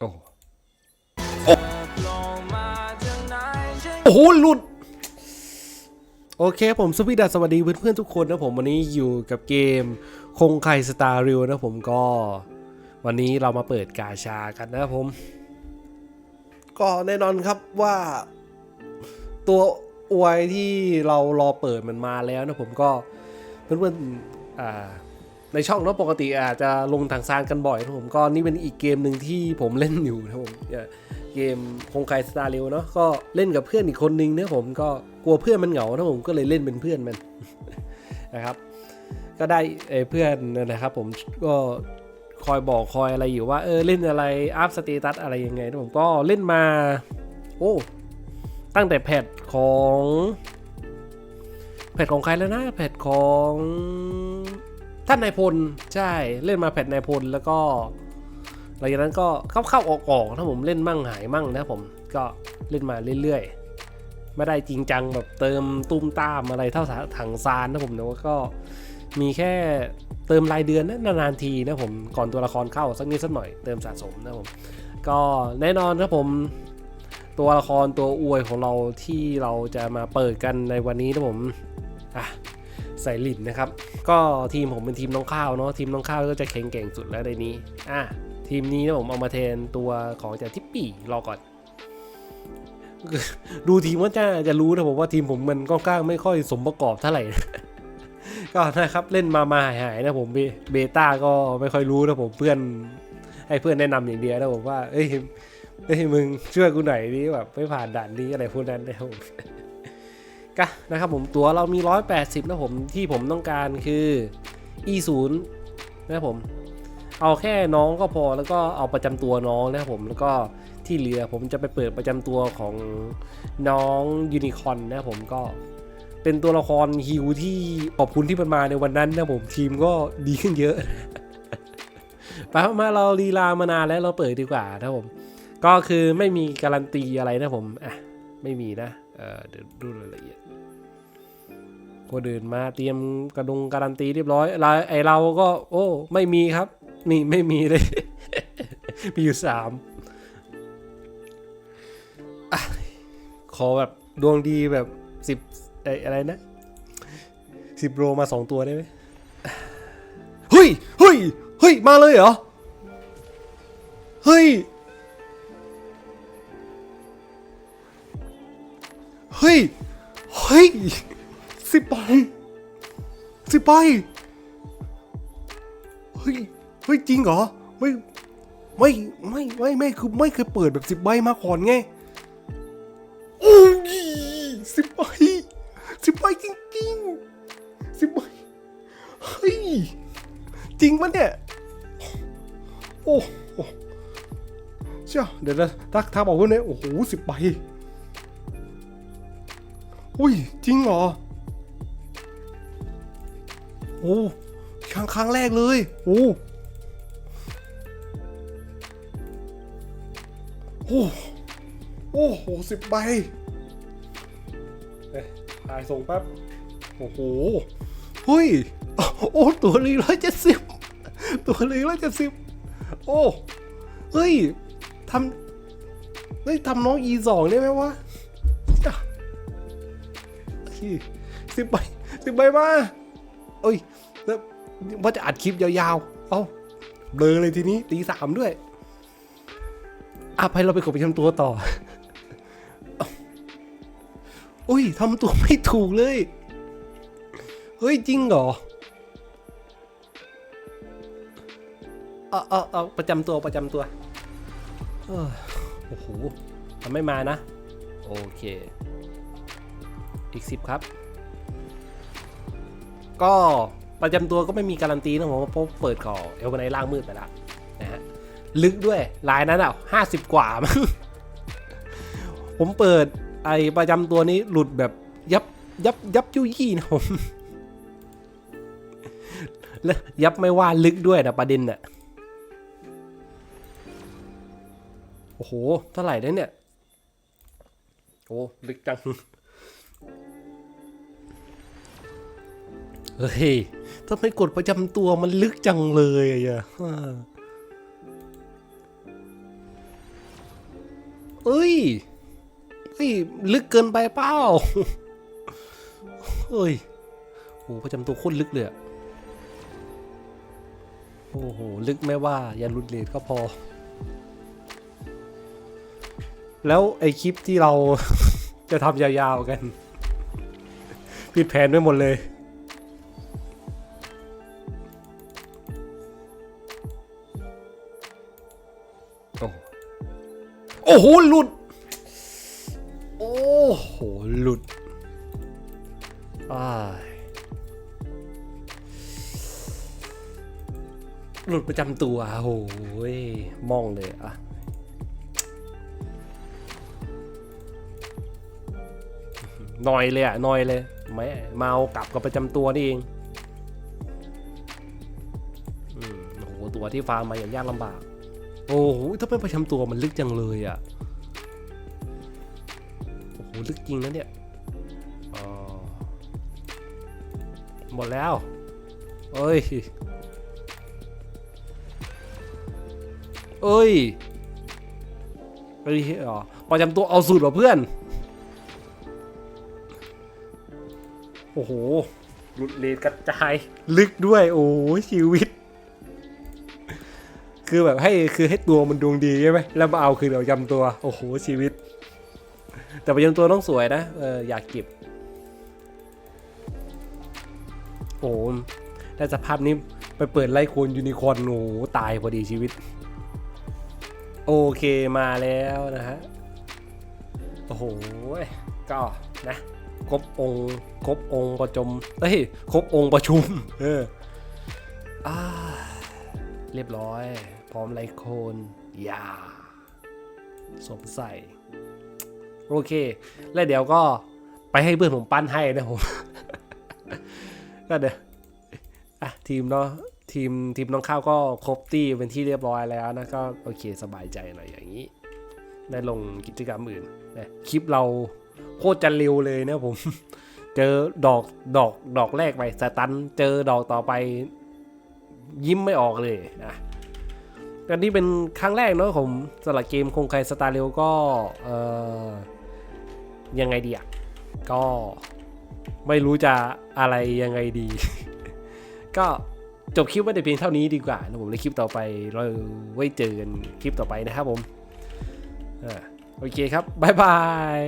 โอ้โอ้โหหลุด โอเคผมสวัสดีสวัสดีเพื่อนๆทุกคนนะผมวันนี้อยู่กับเกมคงไข่สตาร์ริวนะผมก็ วันนี้เรามาเปิดกาชากันนะผม ก็แน่นอนครับว่าตัวอวยที่เรารอเปิดมันมาแล้วนะผมก็เพื่อนๆอ่า ในช่องเนาะปกติอาจจะลงทางซานกันบ่อยนะผมก็นี่เป็นอีกเกมหนึ่งที่ผมเล่นอยู่นะผมเกมคงไคสตาร์เร็วเนาะก็เล่นกับเพื่อนอีกคนนึงนะผมก็กลัวเพื่อนมันเหงานะผมก็เลยเล่นเป็นเพื่อนมันนะครับ ก็ได้เอ่อเพื่อนนะครับ ผมก็คอยบอกคอยอะไรอยู่ว่าเออเล่นอะไรอัพสเตตัสอะไรยังไงนะผมก็เล่นมา โอ้ตั้งแต่แพทของแพทของใครแล้วนะแพทของ ท่านนายพลใช่เล่นมาแพทนายพลแล้วก็หลังจากนั้นก็เข้าเข้าออกออกๆนะผมเล่นมั่งหายมั่งนะผมก็เล่นมาเรื่อยๆ ไม่ได้จริงจังแบบเติมตุ้มตามอะไรเท่าถังซานนะผมแต่ว่าก็มีแค่เติมรายเดือนนะนานๆทีนะผมก่อนตัวละครเข้าสักนิดสักหน่อยเติมสะสมนะผมก็แน่นอนครับผมตัวละครตัวอวยของเราที่เราจะมาเปิดกันในวันนี้นะผมอะ ส่ลินนะครับ ก็ทีมผมเป็นทีมน้องข้าวเนาะทีมน้องข้าวก็จะแข็งแกร่งสุดแล้วในนี้อะทีมนี้นะผมเอามาแทนตัวของจากทิปปี้รอก่อนดูทีมว่าจะจะรู้นะผมว่าทีมผมมันก็กล้างไม่ค่อยสมประกอบเท่าไหร่ก็นะครับเล่นมามาหายหายๆนะผมเบต้าก็ไม่ค่อยรู้นะผมเพื่อนให้เพื่อนแนะนำอย่างเดียวนะผมว่าเอ้ยเฮ้ยมึงช่วยกูหน่อยดิแบบไม่ผ่านด่านนี้อะไรพวกนั้นนะผม ก็นะครับผมตัวเรามี 180 นะผมที่ผมต้องการคือ e 0 นะครับผม เอาแค่น้องก็พอแล้วก็เอาประจำตัวน้องนะครับผมแล้วก็ที่เหลือผมจะไปเปิดประจำตัวของน้องยูนิคอนนะครับผมก็เป็นตัวละครฮิวที่ขอบคุณที่มันมาในวันนั้นนะผมทีมก็ดีขึ้นเยอะไปมาเราลีลามานานแล้วเราเปิดดีกว่านะผม ก็คือไม่มีการันตีอะไรนะผมอะไม่มีนะ เเดี๋ยวดูรายละเอียดคนอื่นมาเตรียมกระดงการันตีเรียบร้อยเราไอเราก็ โอ้ ไม่มีครับ นี่ไม่มีเลย มีอยู่สามอขอแบบดวงดีแบบสิบไออะไรนะสิบโรมาสองตัวได้ไหมเฮ้ยเฮ้ยเฮ้ยมาเลยเหรอ เฮ้ย เฮ้ย เฮ้ยสิบใบสิบใบเฮ้ย เฮ้ย จริงเหรอ ไม่ ไม่ ไม่ ไม่ ไม่ คือไม่เคยเปิดแบบสิบใบมาก่อนไง โอ้ยสิบใบสิบใบจริงๆสิบใบเฮ้ย จริงปะเนี่ย โอ้โหเชื่อเดี๋ยวนะทักทักบอกว่าเนี่ยโอ้โหสิบใบ อุ้ย จริงเหรอ โอ้ครั้งครั้งแรกเลย โอ้โอ้โอ้โหสิบใบเอ๊ะถ่ายส่งแป๊บ โอ้โหเฮ้ย โอ้ ตัวลีร้อยเจ็ดสิบตัวลีร้อยเจ็ดสิบโอ้ เฮ้ยทำเฮ้ยทำน้อง e สองได้ไหมวะจ้ะ สิบใบสิบใบมาเอ้ยแล้วว่าจะอัดคลิปยาวๆ เอาเบลอเลยทีนี้ตีสามด้วยอะไปเราไปกดไปทำตัวต่อ อุ้ยทำตัวไม่ถูกเลย เฮ้ย จริงเหรอ เอาเอาเอาประจำตัวประจำตัว โอ้โหทำไม่มานะ โอเค อีกสิบครับ ก็ประจำตัวก็ไม่มีการันตีนะผมเพราะเปิดขอเอลวันไนล่างมืดไปล้วนะฮะลึกด้วยลายนั้นอะห้าสิบกว่ามั้งผมเปิดไอประจำตัวนี้หลุดแบบยับยับยับยุยี่นะผมแล้วยับไม่ว่าลึกด้วยนะประเด็นน่ะโอ้โหเท่าไหร่ได้เนี่ยโอ้ลึกจัง เฮ้ยทำไมกดประจำตัวมันลึกจังเลยอะอะเอ้ยเฮ้ย ลึกเกินไปเปล่าเฮ้ยโหประจำตัวโคตรลึกเลยอะโอ้โห ลึกไม่ว่า อย่าหลุดเลทก็พอ แล้วไอคลิปที่เราจะทำยาวๆกัน ผิดแผนไปหมดเลย โอ้โห หลุด โอ้โห หลุดอ้หลุดประจำตัวโอ้ยมองเลยอะหน่อยเลยอะหน่อยเลยไม่เมากลับกับประจำตัวนี่เองอืมโอ้โห ตัวที่ฟาร์มมาอย่างยากลำบาก โอ้โหถ้าเป็นประจำตัวมันลึกจังเลยอะโอ้โห ลึกจริงนะเนี่ยอ๋อหมดแล้ว เอ้ย เอ้ยเฮ้ยอ๋อประจำตัวเอาสูตรว่ะเพื่อน โอ้โห หลุดเลนกระจาย ลึกด้วย โอ้ยชีวิต คือแบบให้คือให้ตัวมันดวงดีใช่ไหมแล้วมาเอาคือเดี๋ยวจำตัว โอ้โหชีวิต แต่ประจำตัวต้องสวยนะเอออยากเก็บโอ้แต่สภาพนี้ไปเปิดไล่โคนยูนิคอร์นโอ้โหตายพอดีชีวิต โอเคมาแล้วนะฮะ โอ้โห ก็นะ ครบองค์ครบองค์ประจมเอ้ย ครบองค์ประชุม เอออ่าเรียบร้อย พร้อมไลโคนยาสวมใส่ โอเค แล้วเดี๋ยวก็ไปให้เพื่อนผมปั้นให้นะผม ก็เดี๋ยวอะทีมเนาะทีมทีมน้องข้าวก็ครบตี้เป็นที่เรียบร้อยแล้วนะ ก็โอเคสบายใจหน่อยอย่างนี้ ได้ลงกิจกรรมอื่นนะคลิปเราโคตรจะเร็วเลยนะผม เจอดอกดอกดอกแรกไปสตัน เจอดอกต่อไป ยิ้มไม่ออกเลยอะ อันนี้เป็นครั้งแรกเนอะผมสำหรับเกมคงใครสตาร์เรวก็เออยังไงดีอะ ก็ไม่รู้จะอะไรยังไงดี ก็จบคลิปไว้แต่เพียงเท่านี้ดีกว่านะผมในคลิปต่อไปเราไว้เจอกันคลิปต่อไปนะครับผมอ่าโอเคครับ บ๊ายบาย